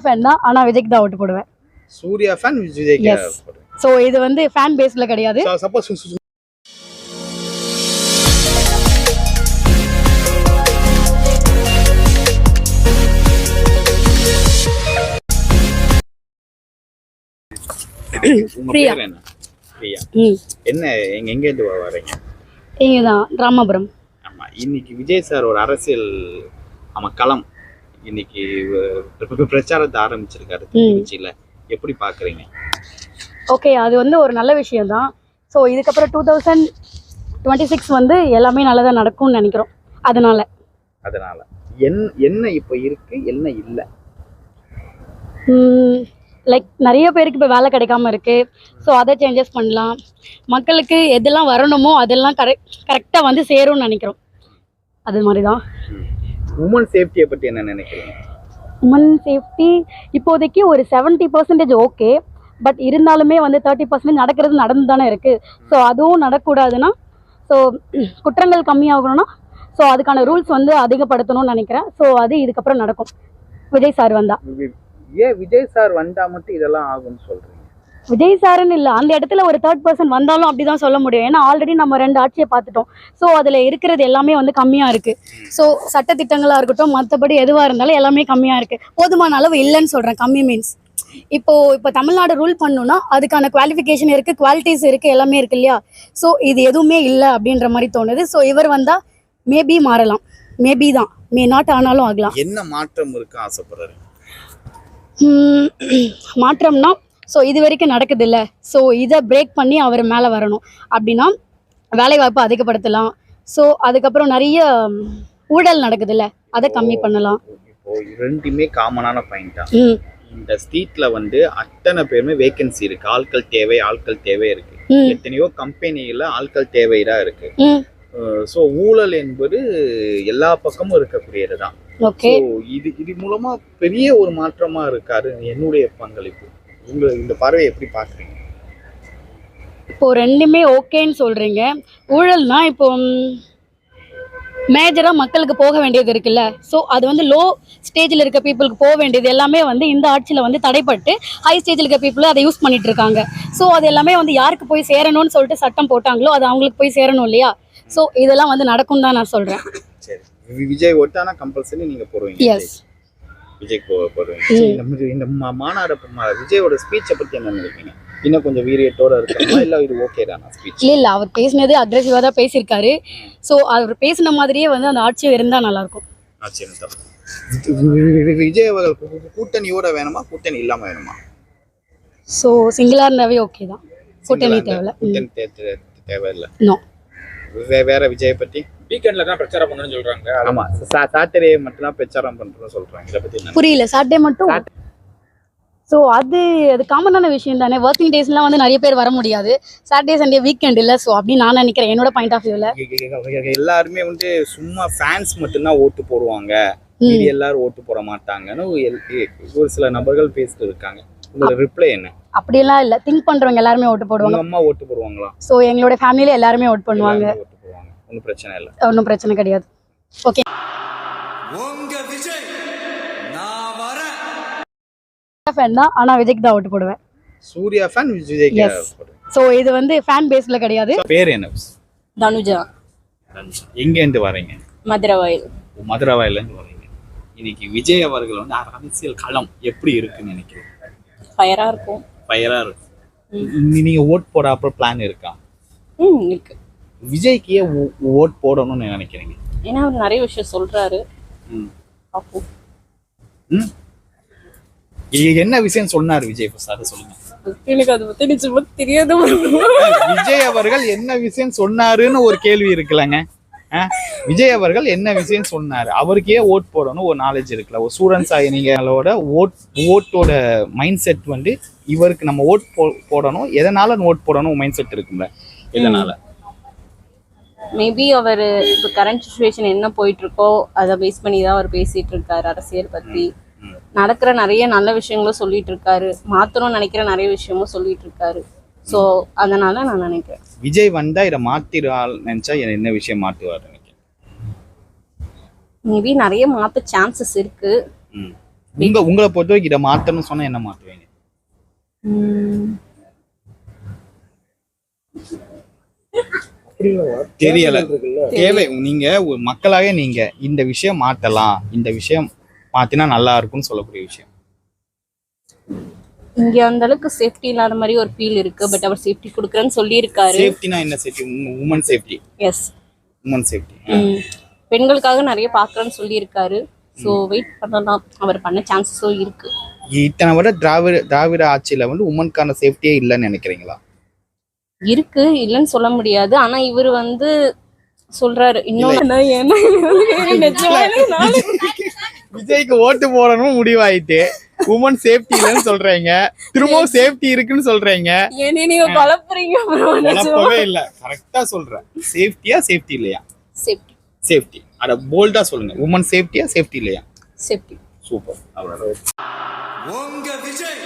Fan தான். ஆனா விஜய்க்கு தான் ஓட்டு போடுவேன். சூர்யா ஃபேன் விஜய்க்கு. ஸோ இது வந்து ஃபேன் பேஸ்ல கிடையாது. சப்போஸ் பிரியா. பிரியா. என்ன எங்க எங்க இருந்து வரீங்க? இங்கே தான் ராமபுரம். ஆமா இன்னைக்கு விஜய் சார் ஒரு அரசியல் ஆமா களம். இன்னைக்கு பிரச்சாரத்தை ஆரம்பிச்சிருக்காரு திருச்சியில. எப்படி பாக்குறீங்க? ஓகே அது வந்து ஒரு நல்ல விஷயம் தான் ஸோ இதுக்கப்புறம் டூ தௌசண்ட் டுவெண்ட்டி சிக்ஸ் வந்து எல்லாமே நல்லதாக நடக்கும்னு நினைக்கிறோம். அதனால. அதனால. என் என்ன இப்போ இருக்கு என்ன இல்ல? லைக் நிறைய பேருக்கு இப்போ வேலை கிடைக்காம இருக்கு. ஸோ அதை சேஞ்சஸ் பண்ணலாம். மக்களுக்கு எதெல்லாம் வரணுமோ அதெல்லாம் கரெக்ட் கரெக்டாக வந்து சேரும்னு நினைக்கிறோம். அது மாதிரி தான் உமன் சேஃப்டியை பத்தி என்ன நினைக்கிறீங்க? உமன் சேஃப்டி இப்போதைக்கு ஒரு செவன்ட்டி பர்சன்டேஜ் ஓகே பட் இருந்தாலுமே வந்து தேர்ட்டி பர்சன்டேஜ் நடக்கிறது நடந்து தானே இருக்குது ஸோ அதுவும் நடக்கூடாதுன்னா ஸோ குற்றங்கள் கம்மியாகணும்னா ஸோ அதுக்கான ரூல்ஸ் வந்து அதிகப்படுத்தணும்னு நினைக்கிறேன். ஸோ அது இதுக்கப்புறம் நடக்கும். விஜய் சார் வந்தா. ஏன் விஜய் சார் வந்தா மட்டும் இதெல்லாம் ஆகும்னு சொல்றீங்க? விஜய் சாருன்னு இல்லை அந்த இடத்துல ஒரு தேர்ட் பர்சன் வந்தாலும் அப்படி தான் சொல்ல முடியும். ஏன்னா ஆல்ரெடி நம்ம ரெண்டு ஆட்சியை பார்த்துட்டோம். ஸோ அதில் இருக்கிறது எல்லாமே வந்து கம்மியாக இருக்குது ஸோ சட்டத்திட்டங்களாக இருக்கட்டும் மற்றபடி எதுவாக இருந்தாலும் எல்லாமே கம்மியாக இருக்குது போதுமான அளவு இல்லைன்னு சொல்கிறேன் கம்மி மீன்ஸ் இப்போ இப்போ தமிழ்நாடு ரூல் பண்ணணும்னா அதுக்கான குவாலிஃபிகேஷன் இருக்குது குவாலிட்டிஸ் இருக்குது எல்லாமே இருக்கு இல்லையா? ஸோ இது எதுவுமே இல்லை அப்படின்ற மாதிரி தோணுது. ஸோ இவர் வந்தால் மேபி மாறலாம். மேபி தான். மே நாட் ஆனாலும் ஆகலாம். என்ன மாற்றம் இருக்கு ஆசைப்படுறாரு மாற்றம்னா ஸோ இது வரைக்கும் நடக்குது இல்லை ஸோ இதை பிரேக் பண்ணி அவர் மேலே வரணும். அப்படின்னா வேலைவாய்ப்பு அதிகப்படுத்தலாம். ஸோ அதுக்கப்புறம் நிறைய ஊழல் நடக்குதுல்ல. அதை கம்மி பண்ணலாம். ரெண்டுமே காமனான பாயிண்டா இந்த ஸ்ட்ரீட்ல வந்து அத்தனை பேருமே வேகன்சி இருக்கு. ஆட்கள் தேவை ஆட்கள் தேவை இருக்கு. எத்தனையோ கம்பெனில ஆட்கள் தேவைடா இருக்கு. ஸோ ஊழல் என்பது எல்லா பக்கமும் இருக்கக்கூடியது தான் ஓகே. ஸோ இது இது மூலமா பெரிய ஒரு மாற்றமா இருக்காரு என்னுடைய பங்களிப்பு. உங்க இந்த பார்வையை எப்படி பாக்குறீங்க இப்போ ரெண்டுமே ஓகேன்னு சொல்கிறீங்க ஊழல்னா இப்போ மேஜராக மக்களுக்கு போக வேண்டியது இருக்குல்ல. ஸோ அது வந்து லோ ஸ்டேஜில் இருக்க பீப்புளுக்கு போக வேண்டியது எல்லாமே வந்து இந்த ஆட்சியில் வந்து தடைப்பட்டு ஹை ஸ்டேஜில் இருக்க பீப்புளும் அதை யூஸ் பண்ணிட்டு இருக்காங்க. ஸோ அது எல்லாமே வந்து யாருக்கு போய் சேரணும்னு சொல்லிட்டு சட்டம் போட்டாங்களோ அது அவங்களுக்கு போய் சேரணும் இல்லையா? ஸோ இதெல்லாம் வந்து நடக்கும் தான் நான் சொல்கிறேன் சரி. விஜய் ஒட்டானா கம்பல்சரி நீங்க போடுவீங்க. எஸ் விஜய் போ போடுவீங்க சரி, இந்த மாநாடு விஜயோட ஸ்பீச்சை பத்தி என்ன நினைக்கிறீங்க? இன்னும் கொஞ்சம் வீரியத்தோட இருக்காங்களா இல்ல இது ஓகே தானா ஸ்பீச் இல்லை இல்லை அவர் பேசினது அக்ரெசிவாக தான் பேசியிருக்காரு. ஸோ அவர் பேசின மாதிரியே வந்து அந்த ஆட்சியும் இருந்தால் நல்லாயிருக்கும். விஜய் அவர்கள் கூட்டணியோட வேணுமா? கூட்டணி இல்லாம வேணுமா? ஸோ சிங்கிளாக இருந்தாவே ஓகே தான். கூட்டணி தேவையில்ல. கூட்டணி தேவையில்ல. வேற விஜய் பத்தி? வீக்கெண்ட்ல தான் பிரச்சாரம் பண்ணணும்னு சொல்றாங்க. ஆமா சாட்டர்டே மட்டும் தான் பிரச்சாரம் பண்றோம்னு சொல்றாங்க. இதை பத்தி புரியல சாட்டர்டே மட்டும்? ஸோ அது அது காமனான விஷயம் தானே. ஒர்க்கிங் டேஸ்லாம் வந்து நிறைய பேர் வர முடியாது. சாட்டர்டே சண்டே வீக்கெண்ட் இல்லை. ஸோ அப்படின்னு நான் நினைக்கிறேன். என்னோட பாயிண்ட் ஆஃப் வியூவில் எல்லாருமே வந்து சும்மா ஃபேன்ஸ் மட்டும்தான் ஓட்டு போடுவாங்க. எல்லாரும் ஓட்டு போட மாட்டாங்கன்னு ஒரு சில நபர்கள் பேசிட்டு இருக்காங்க. உங்களோட ரிப்ளை என்ன? அப்படியெல்லாம் இல்லை. திங்க் பண்ணுறவங்க எல்லாருமே ஓட்டு போடுவாங்க. அம்மா ஓட்டு போடுவாங்களா? ஸோ எங்களோட ஃபேமிலியில் எல்லாருமே ஓட் பண்ணுவாங்க. ஒன்றும் பிரச்சனை இல்லை. ஒன்றும் பிரச்சனை கிடையாது. ஓகே உங்க விஜய் நான் வரேன். ஃபேன் தான் ஆனால் விஜய்க்கு தான் ஓட்டு போடுவேன். சூர்யா ஃபேன் விஜய்க்கு Yes. ஸோ இது வந்து ஃபேன் பேஸில் கிடையாது. பேர் என்ன? தனுஜா. எங்க இருந்து வரீங்க? மதுரை வயல் மதுரவாயில இருந்து வரீங்க. இன்னைக்கு விஜய் அவர்கள் வந்து அரசியல் களம் எப்படி இருக்குன்னு நினைக்கிறீங்க? ஃபயரா இருக்கும். ஃபயரா இருக்கு நீ- நீங்க ஓட் போட அப்புறம் பிளான் இருக்கா? ம் இருக்கு. விஜய்க்கு ஏன் ஓட் போடணும்னு நினைக்கிறீங்க? ஏன்னா அவர் நிறைய விஷயம் சொல்றாரு. ம். பார்ப்போம். என்ன விஷயம் சொன்னார் விஜய் அதை சொல்லுங்க. எனக்கு அதை பத்தி நிச்சயமா தெரியாது. விஜய் அவர்கள் என்ன விஷயம் சொன்னாருன்னு ஒரு கேள்வி இருக்குல்லங்க? விஜய் அவர்கள் என்ன விஷயம் சொன்னாரு? அவருக்கே ஓட் போடணும் ஒரு நாலேஜ் இருக்குல்ல. ஒரு ஸ்டூடெண்ட்ஸ் ஆகிய நீங்களோட ஓட் ஓட்டோட மைண்ட் செட் வந்து இவருக்கு நம்ம ஓட் போ போடணும். எதனால ஓட் போடணும்? மைண்ட் செட் இருக்குல்ல எதனால மேபி அவர் இப்போ கரண்ட் சுச்சுவேஷன் என்ன போயிட்டு இருக்கோ அதை பேஸ் பண்ணி தான் அவர் பேசிட்டு இருக்காரு அரசியல் பத்தி. நடக்கிற நிறைய நல்ல விஷயங்களும் சொல்லிட்டு இருக்காரு மாத்தணும்னு நினைக்கிற நிறைய விஷயமும் சொல்லிட்டு இருக்காரு ஸோ அதனால நான் நினைக்கிறேன். விஜய் வந்தா இதை மாத்திரால் நினைச்சா என்ன விஷயம் மாத்துவார் மேபி நிறைய மாத்த சான்சஸ் இருக்கு. ம். உங்க உங்களை பொறுத்த வரைக்கும் இதை மாத்தணும்னு சொன்னா என்ன மாத்துவீங்க? தெரியல. தேவை. நீங்க மக்களாக நீங்க இந்த விஷயம் மாத்தலாம். இந்த விஷயம் மாத்தினா நல்லா இருக்கும்னு சொல்லக்கூடிய விஷயம். இங்க அந்த அளவுக்கு சேஃப்டி இல்லாத மாதிரி ஒரு ஃபீல் இருக்கு. பட் அவர் சேஃப்டி கொடுக்குறேன்னு சொல்லியிருக்காரு. சேஃப்டினா என்ன safety women safety yes women safety பெண்களுக்காக நிறைய பாக்குறேன்னு சொல்லியிருக்காரு. ஸோ வெயிட் பண்ணலாம். அவர் பண்ண சான்சஸும் இருக்கு. இத்தனை விட திராவிட திராவிட ஆட்சியில வந்து உமனுக்கான சேஃப்டியே இல்லைன்னு நினைக்கிறீங்களா? இருக்கு இல்லைன்னு சொல்ல முடியாது. ஆனா இவர் வந்து சொல்றாரு இன்னொன்னு என்ன? நிஜமாவே நான் விஜய்க்கு ஓட்டு போடணும் முடிவாயிட்டு உமன் சேஃப்டி இல்லைன்னு சொல்றீங்க. திரும்பவும் சேஃப்டி இருக்குன்னு சொல்றீங்க. என்னை நீங்க குழப்புறீங்க. குழப்பவே இல்ல. கரெக்டா சொல்றேன். சேஃப்டியா சேஃப்டி இல்லையா? சேஃப்டி சேஃப்டி அட போல்டா சொல்லுங்க. உமன் சேஃப்டியா சேஃப்டி இல்லையா? சேஃப்டி சூப்பர் அவ்வளோ உங்க விஜய்.